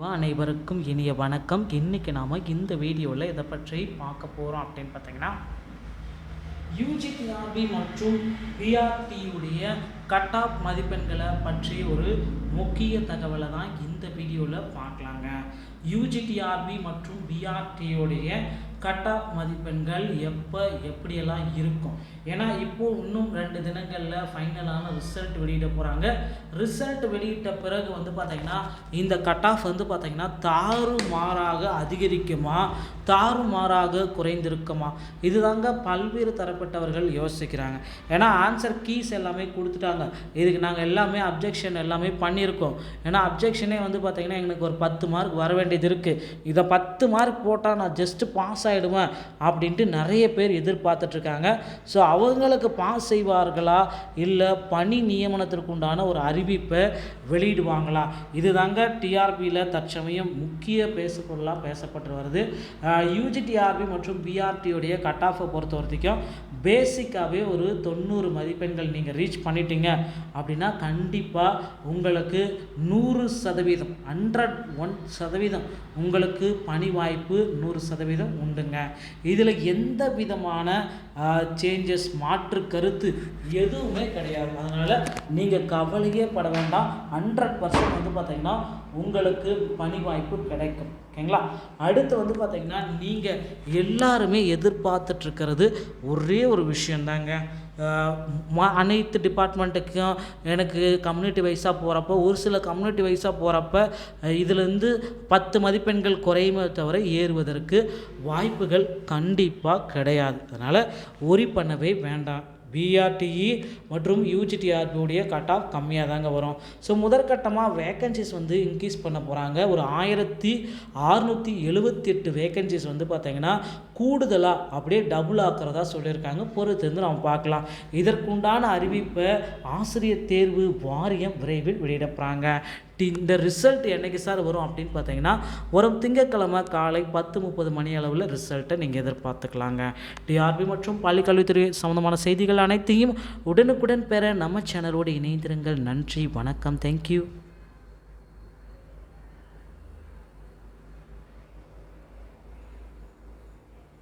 வா, அனைவருக்கும் இனிய வணக்கம். இன்றைக்கி நாம் இந்த வீடியோவில் இதை பற்றி பார்க்க போகிறோம் அப்படின்னு பார்த்தீங்கன்னா யூஜிடிஆர்பி மற்றும் பிஆர்டியுடைய கட் ஆஃப் மதிப்பெண்களை பற்றி ஒரு முக்கிய தகவலை தான் இந்த வீடியோவில் பார்க்கலாங்க. யூஜிடிஆர்பி மற்றும் பிஆர்டியுடைய கட் ஆஃப் மதிப்பெண்கள் எப்போ எப்படியெல்லாம் இருக்கும்? ஏன்னா இப்போது இன்னும் ரெண்டு தினங்களில் ஃபைனலான ரிசல்ட் வெளியிட போகிறாங்க ரிசல்ட் வெளியிட்ட பிறகு வந்து பார்த்திங்கன்னா இந்த கட் ஆஃப் வந்து பார்த்திங்கன்னா தாறுமாறாக அதிகரிக்குமா? தாறுமாறாக குறைந்திருக்குமா? இதுதாங்க பல்வேறு தரப்பட்டவர்கள் யோசிக்கிறாங்க. ஏன்னா ஆன்சர் கீஸ் எல்லாமே கொடுத்துட்டாங்க. இதுக்கு நாங்கள் எல்லாமே அப்ஜெக்ஷன் எல்லாமே பண்ணியிருக்கோம். ஏன்னா அப்ஜெக்ஷனே வந்து பார்த்திங்கன்னா எங்களுக்கு ஒரு பத்து மார்க் வர வேண்டியது இருக்குது இதை பத்து மார்க் போட்டால் நான் ஜஸ்ட்டு பாஸ் ஆகிடுவேன் அப்படின்ட்டு நிறைய பேர் எதிர்பார்த்துட்ருக்காங்க. ஸோ அவங்களுக்கு பாஸ் செய்வார்களா? இல்லை பணி நியமனத்திற்கு உண்டான ஒரு அறிவிப்பை வெளியிடுவாங்களா? இதுதாங்க டிஆர்பியில் தற்சமயம் முக்கிய பேசுபொருளாக பேசப்பட்டு வருது. யூஜிடிஆர்பி மற்றும் பிஆர்டியோடைய கட் ஆஃபை பொறுத்த வரைக்கும் பேசிக்காகவே ஒரு தொண்ணூறு மதிப்பெண்கள் நீங்கள் ரீச் பண்ணிட்டீங்க அப்படின்னா கண்டிப்பாக உங்களுக்கு நூறு சதவீதம் ஹண்ட்ரட் ஒன் சதவீதம் உங்களுக்கு பணி வாய்ப்பு நூறு சதவீதம் உண்டு. உண்டுங்க இதில் எந்த விதமான சேஞ்சஸ் மாற்று கருத்து எதுவுமே கிடையாது. அதனால் நீங்கள் கவலையே பட வேண்டாம். ஹண்ட்ரட் பர்சன்ட் வந்து பார்த்தீங்கன்னா உங்களுக்கு பணி வாய்ப்பு கிடைக்கும். ஓகேங்களா? அடுத்து வந்து பார்த்தீங்கன்னா நீங்கள் எல்லாருமே எதிர்பார்த்துட்ருக்கிறது ஒரே ஒரு விஷயந்தாங்க. அனைத்து டிபார்ட்மெண்ட்டுக்கும் எனக்கு கம்யூனிட்டி வைஸாக போகிறப்ப ஒரு சில கம்யூனிட்டி வைஸாக போகிறப்ப இதுலேருந்து பத்து மதிப்பெண்கள் குறையுமே தவிர ஏறுவதற்கு வாய்ப்புகள் கண்டிப்பாக கிடையாது. அதனால் ஒரி பண்ணவே வேண்டாம். பிஆர்டிஇ மற்றும் யூஜிடிஆர்பியுடைய கட் ஆஃப் கம்மியாக தாங்க வரும். ஸோ முதற்கட்டமாக வேக்கன்சிஸ் வந்து இன்க்ரீஸ் பண்ண போகிறாங்க ஒரு ஆயிரத்தி அறுநூற்றி எழுபத்தி எட்டு வேக்கன்சிஸ் வந்து பார்த்திங்கன்னா கூடுதலாக அப்படியே டபுள் ஆக்கிறதா சொல்லியிருக்காங்க. பொறுத்திருந்து நம்ம பார்க்கலாம். இதற்குண்டான அறிவிப்பை ஆசிரியர் தேர்வு வாரியம் விரைவில் வெளியிடப்படுறாங்க இந்த ரிசல்ட் என்னைக்கு சார் வரும் அப்படின்னு பார்த்தீங்கன்னா வரும் திங்கட்கிழமை காலை பத்து முப்பது மணி அளவில் ரிசல்ட்டை நீங்கள் எதிர்பார்த்துக்கலாங்க. டிஆர்பி மற்றும் பள்ளிக்கல்வித்துறை சம்மந்தமான செய்திகள் அனைத்தையும் உடனுக்குடன் பெற நம்ம சேனலோடு இணைந்திருங்கள். நன்றி வணக்கம் தேங்க்யூ